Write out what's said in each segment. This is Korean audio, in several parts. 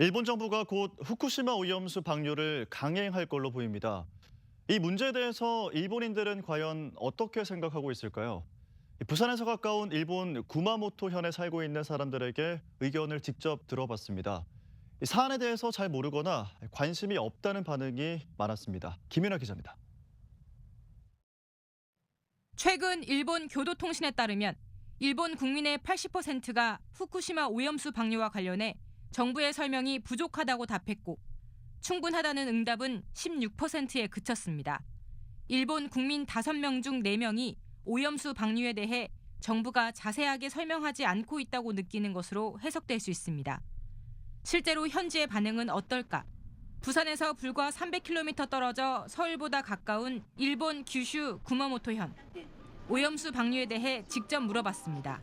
일본 정부가 곧 후쿠시마 오염수 방류를 강행할 걸로 보입니다. 이 문제에 대해서 일본인들은 과연 어떻게 생각하고 있을까요? 부산에서 가까운 일본 구마모토 현에 살고 있는 사람들에게 의견을 직접 들어봤습니다. 이 사안에 대해서 잘 모르거나 관심이 없다는 반응이 많았습니다. 김윤아 기자입니다. 최근 일본 교도통신에 따르면 일본 국민의 80%가 후쿠시마 오염수 방류와 관련해 정부의 설명이 부족하다고 답했고 충분하다는 응답은 16%에 그쳤습니다. 일본 국민 5명 중 4명이 오염수 방류에 대해 정부가 자세하게 설명하지 않고 있다고 느끼는 것으로 해석될 수 있습니다. 실제로 현지의 반응은 어떨까? 부산에서 불과 300km 떨어져 서울보다 가까운 일본 규슈 구마모토현. 오염수 방류에 대해 직접 물어봤습니다.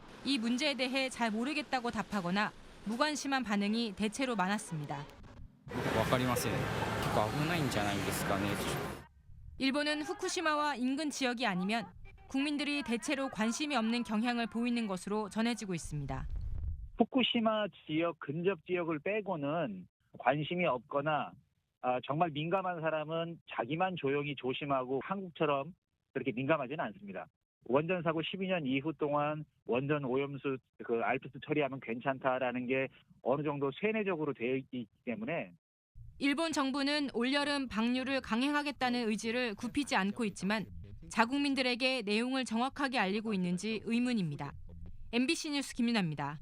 이 문제에 대해 잘 모르겠다고 답하거나 무관심한 반응이 대체로 많았습니다. わかりません結構危ないんじゃないですかね 일본은 후쿠시마와 인근 지역이 아니면 국민들이 대체로 관심이 없는 경향을 보이는 것으로 전해지고 있습니다. 후쿠시마 지역 근접 지역을 빼고는 관심이 없거나 아, 정말 민감한 사람은 자기만 조용히 조심하고 한국처럼 그렇게 민감하지는 않습니다. 원전 사고 12년 이후 동안 원전 오염수 그 알프스 처리하면 괜찮다라는 게 어느 정도 세뇌적으로 되어 있기 때문에 일본 정부는 올여름 방류를 강행하겠다는 의지를 굽히지 않고 있지만 자국민들에게 내용을 정확하게 알리고 있는지 의문입니다. MBC 뉴스 김윤아입니다.